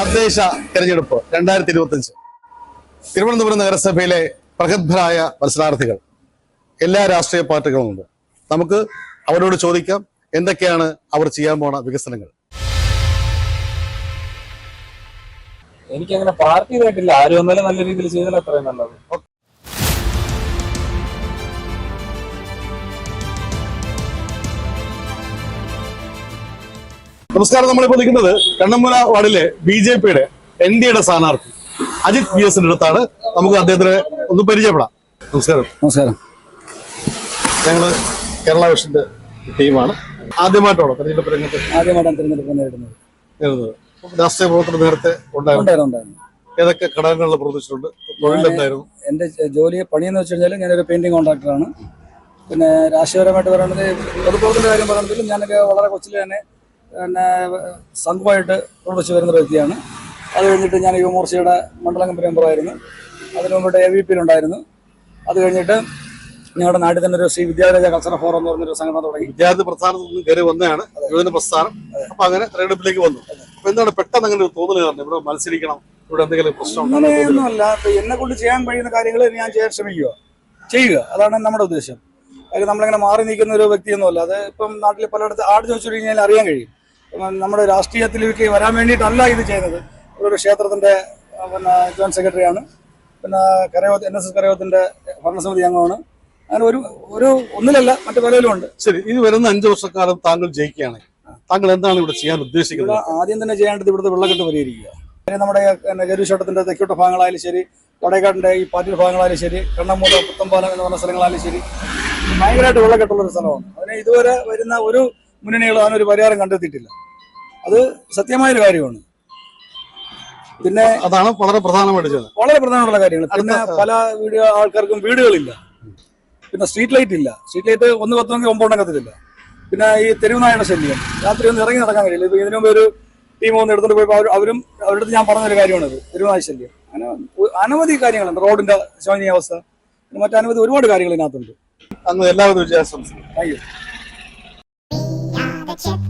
തദ്ദേശ തെരഞ്ഞെടുപ്പ് രണ്ടായിരത്തി ഇരുപത്തി അഞ്ച് തിരുവനന്തപുരം നഗരസഭയിലെ പ്രഗത്ഭരായ മത്സരാർത്ഥികൾ. എല്ലാ രാഷ്ട്രീയ പാർട്ടികളുമുണ്ട് നമുക്ക് അവരോട് ചോദിക്കാം എന്തൊക്കെയാണ് അവർ ചെയ്യാൻ പോണ വികസനങ്ങൾ? എനിക്കങ്ങനെ പാർട്ടി ഇതായിട്ടില്ല. ആരും വന്നാലും നല്ല രീതിയിൽ ചെയ്താൽ അത്രയും നല്ലത്. നമസ്കാരം നമ്മളിപ്പോൾ നിൽക്കുന്നത് കണ്ണമ്പുര വാർഡിലെ ബി ജെ പിയുടെ എൻ ഡി എയുടെ സ്ഥാനാർത്ഥി അജിത് പി എസിന്റെ അടുത്താണ്. നമുക്ക് അദ്ദേഹത്തിന് ഒന്ന് പരിചയപ്പെടാം. നമസ്കാരം. നമസ്കാരം. ഞങ്ങൾ കേരള വിഷന്റെ ടീമാണ്. ആദ്യമായിട്ടാണോ തെരഞ്ഞെടുപ്പ് രംഗത്ത് ആദ്യമായിട്ടാണ് തെരഞ്ഞെടുപ്പ് നേരിടുന്നത്. രാഷ്ട്രീയ പ്രവർത്തനം നേരത്തെ ഉണ്ടായിരുന്നു. ഏതൊക്കെ ഘടകങ്ങളിൽ പ്രവർത്തിച്ചിട്ടുണ്ട്? തൊഴിലെന്തായിരുന്നു? എന്റെ ജോലി പണിയെന്ന് വെച്ച് കഴിഞ്ഞാൽ ഞാനൊരു പെയിന്റിംഗ് കോൺട്രാക്ടറാണ് പിന്നെ രാഷ്ട്രീയപരമായിട്ട് പറയുന്നത് പൊതുപ്രവർത്തന കാര്യം പറയുന്നതിൽ ഞാനൊക്കെ വളരെ കൊച്ചിൽ തന്നെ പിന്നെ സംഘമായിട്ട് പ്രവർത്തിച്ചു വരുന്ന വ്യക്തിയാണ്. അത് കഴിഞ്ഞിട്ട് ഞാൻ യുവമോർച്ചയുടെ മണ്ഡലം കമ്പനി മെമ്പറായിരുന്നു അതിനു മുമ്പിട്ട് എ വി പിയിലുണ്ടായിരുന്നു അത് കഴിഞ്ഞിട്ട് ഞങ്ങളുടെ നാട്ടിൽ തന്നെ ഒരു ശ്രീ വിദ്യാരാജ കൾച്ചറൽ ഫോറം എന്ന് പറഞ്ഞൊരു സംഘടന തുടങ്ങി. വിദ്യാർത്ഥി പ്രസ്ഥാനത്തിൽ നിന്ന് കയറി വന്നതാണ് യുവജന പ്രസ്ഥാനം. അപ്പൊ അങ്ങനെ തെരഞ്ഞെടുപ്പിലേക്ക് വന്നു. അപ്പൊ എന്താണ് പെട്ടെന്ന് അങ്ങനെ ഒരു തോന്നൽ കാരണം? ഇവിടെ മത്സരിക്കണം ഇവിടെ എന്തെങ്കിലും പ്രശ്നം? അങ്ങനെയൊന്നുമല്ല എന്നെ കൊണ്ട് ചെയ്യാൻ കഴിയുന്ന കാര്യങ്ങൾ ഞാൻ ചെയ്യാൻ ശ്രമിക്കുക. ചെയ്യുക. അതാണ് നമ്മുടെ ഉദ്ദേശം. അതായത് നമ്മളിങ്ങനെ മാറി നിൽക്കുന്ന ഒരു വ്യക്തിയൊന്നുമല്ല. അത് ഇപ്പം നാട്ടിൽ പലയിടത്ത് ആട് ചോദിച്ചു കഴിഞ്ഞാൽ അറിയാൻ കഴിയും. നമ്മുടെ രാഷ്ട്രീയത്തിലേക്ക് വരാൻ വേണ്ടിയിട്ടല്ല ഇത് ചെയ്തത്. ഒരു ക്ഷേത്രത്തിന്റെ ആ, പിന്നെ ജോയിന്റ് സെക്രട്ടറിയാണ് പിന്നെ കരയോത്ത് എൻ എസ് എസ് കരയോത്തിന്റെ ഭരണസമിതി അംഗമാണ്. അങ്ങനെ ഒരു ഒരു ഒന്നിലല്ല മറ്റു പലതിലും ഉണ്ട്. ശരി ഇത് വരുന്ന അഞ്ചു വർഷക്കാലം താങ്കൾ ജയിക്കുകയാണെങ്കിൽ താങ്കൾ എന്താണ് ഇവിടെ ചെയ്യാൻ ഉദ്ദേശിക്കുന്നത്? ആദ്യം തന്നെ ചെയ്യേണ്ടത് ഇവിടുത്തെ വെള്ളക്കെട്ട് പരിഹരിക്കുക. പിന്നെ നമ്മുടെ പിന്നെ തെക്കോട്ട ഭാഗങ്ങളായാലും ശരി വടേക്കാടിന്റെ ഈ പാറ്റിൽ ഭാഗങ്ങളായാലും ശരി കണ്ണമൂല പുത്തമ്പാലം എന്ന് പറഞ്ഞ സ്ഥലങ്ങളായാലും ശരി ഭയങ്കരമായിട്ട് വെള്ളക്കെട്ടുള്ള ഒരു സ്ഥലമാണ്. അതിന് ഇതുവരെ വരുന്ന ഒരു മുന്നണികളും അതിനൊരു പരിഹാരം കണ്ടെത്തിയിട്ടില്ല. അത് സത്യമായൊരു കാര്യമാണ്. പിന്നെ അതാണ് വളരെ പ്രധാനമായിട്ട് വളരെ പ്രധാനമുള്ള കാര്യങ്ങൾ. പിന്നെ പല വീഡിയോ ആൾക്കാർക്കും വീടുകളില്ല. പിന്നെ സ്ട്രീറ്റ് ലൈറ്റ് ഇല്ല. സ്ട്രീറ്റ് ലൈറ്റ് ഒന്ന് കത്തുമെങ്കിൽ ഒമ്പതെണ്ണം കത്തത്തില്ല പിന്നെ ഈ തെരുവുനായുടെ ശല്യം. രാത്രി ഒന്ന് ഇറങ്ങി നടക്കാൻ കഴിയില്ല. ഇപ്പൊ ഇതിനു മുമ്പ് ഒരു ടീം ഒന്ന് എടുത്തിട്ട് പോയപ്പോൾ അവർ- അവരും അവരുടെ അടുത്ത് ഞാൻ പറഞ്ഞൊരു കാര്യമാണത്. തെരുവുനായ ശല്യം. അങ്ങനെ അനവധി കാര്യങ്ങളുണ്ട്. റോഡിന്റെ ശോചനീയാവസ്ഥ. മറ്റനവധി ഒരുപാട് കാര്യങ്ങൾ ഇതിനകത്തുണ്ട്. അന്ന് എല്ലാവരും വിജയാശംസ താങ്ക് യു. Chip